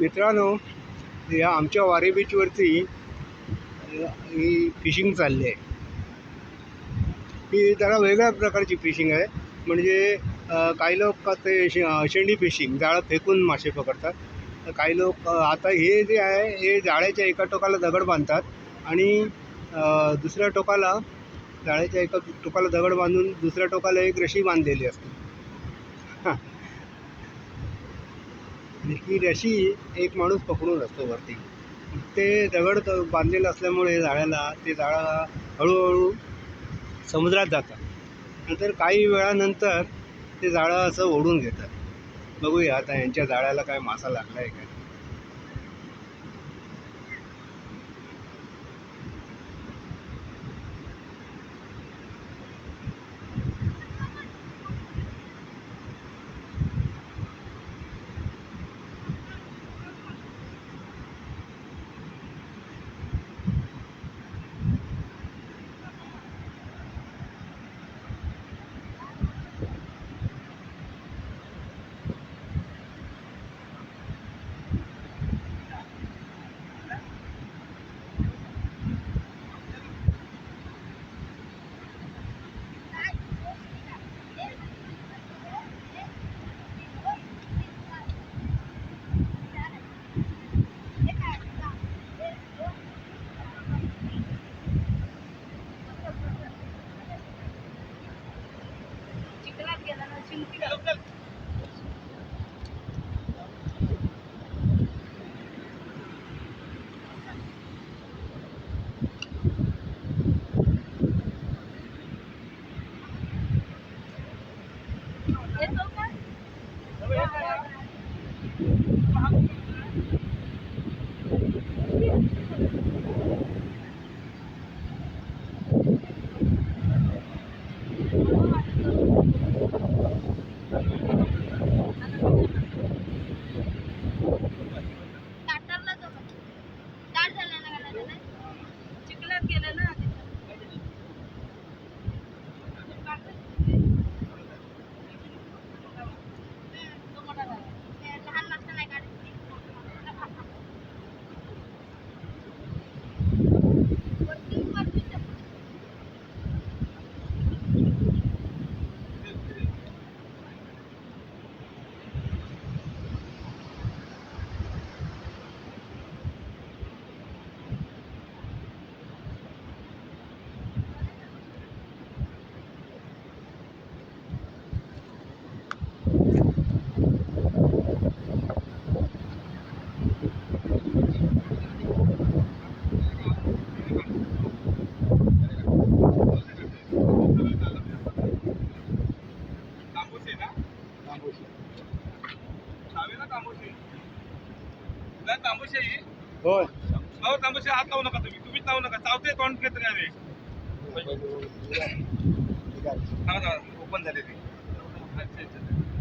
मित्रांनो या आमच्या वारे बीचवरती ही फिशिंग चालली आहे. ही जरा वेगळ्या प्रकारची फिशिंग आहे. म्हणजे काही लोक ते शे शेंडी फिशिंग जाळं फेकून मासे पकडतात. काही लोक आता हे जे आहे हे जाळ्याच्या एका टोकाला दगड बांधतात आणि दुसऱ्या टोकाला जाळ्याच्या एका टोकाला दगड बांधून दुसऱ्या टोकाला एक रशी बांधलेली असते. हां. ही रशी एक माणूस पकडून असतो वरती. ते दगड बांधलेलं असल्यामुळे जाळ्याला ते जाळं हळूहळू समुद्रात जातात. नंतर काही वेळानंतर ते जाळं असं ओढून घेतात. बघूया आता यांच्या जाळ्याला काय मासा लागला आहे काय Look, look. नाही तांबूस आहे ही. होय. हो तांबूस आहे, हात लावू नका तुम्ही. तुम्हीच लावू नका. चावते कोण घेत रे ओपन झाले ते अच्छा अच्छा.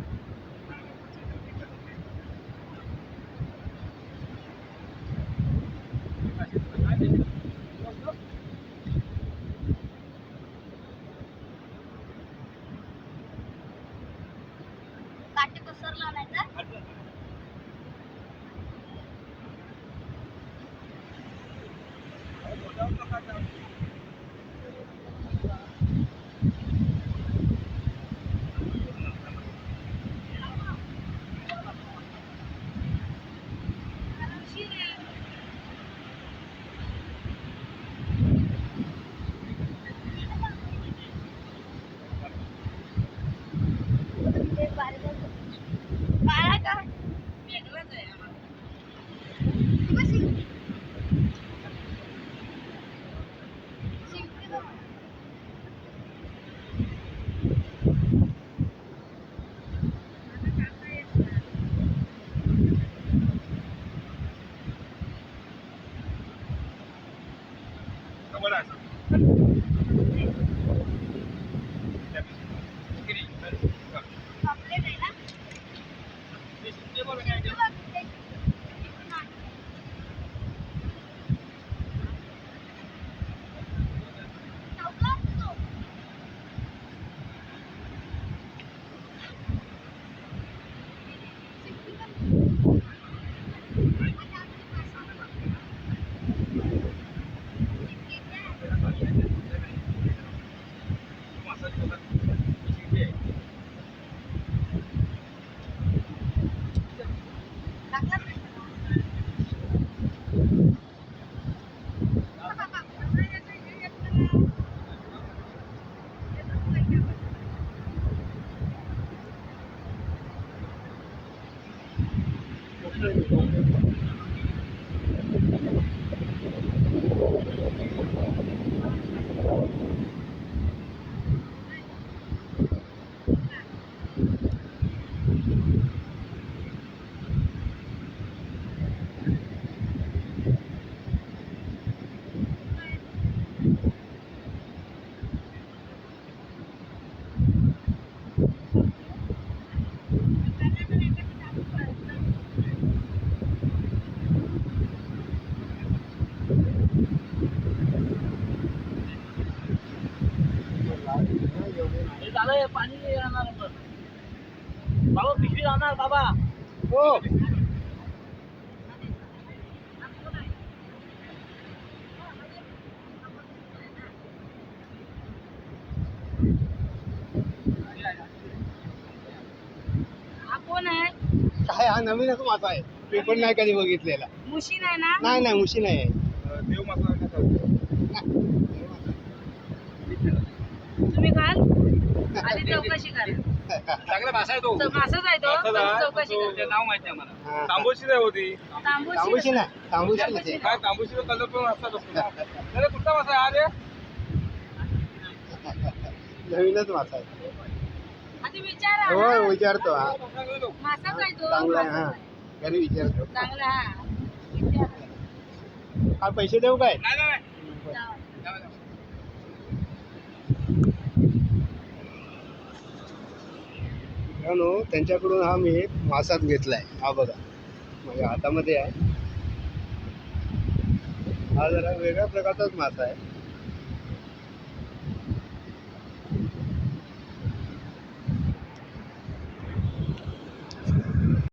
Para ka. Megla पाणी येणार बाबा पिशवी राहणार बाबा. हो. हा कोण आहे? काय हा नवीनच मासा आहे. मी पण नाही कधी बघितलेला. मुशीन आहे ना? नाही नाही मुशी नाही आहे. देव मसाला तुम्ही खाल? आधी चौकशी करा. चांगला भाषा आहे तो. तो मासाच आहे तो. मासाच आहे. चौकशी तो- करा. नाव माहिती आहे आम्हाला. हा. तांबोशी नाही होती. तांबूशी तांबूशी नाही. तांबूशी नाही. काय तांबोशीचा कलर पण असतात असतो ना. अरे कुठला मासा आहे? अरे नवीनच मासा आहे. आधी विचारा. हो. विचारतो हा. मासाच आहे तो. चांगला आहे मासाच हा आहे. घरी विचारतो. चांगला हा. विचारा. हा पैसे देऊ काय? नाही नाही, नाही. जाऊ. जाऊ, जाऊ. मित्रांनो त्यांच्याकडून हा मी मासात घेतला आहे हा बघा. माझ्या हातामध्ये आहे. हा जरा वेगळ्या प्रकारचाच मासा आहे.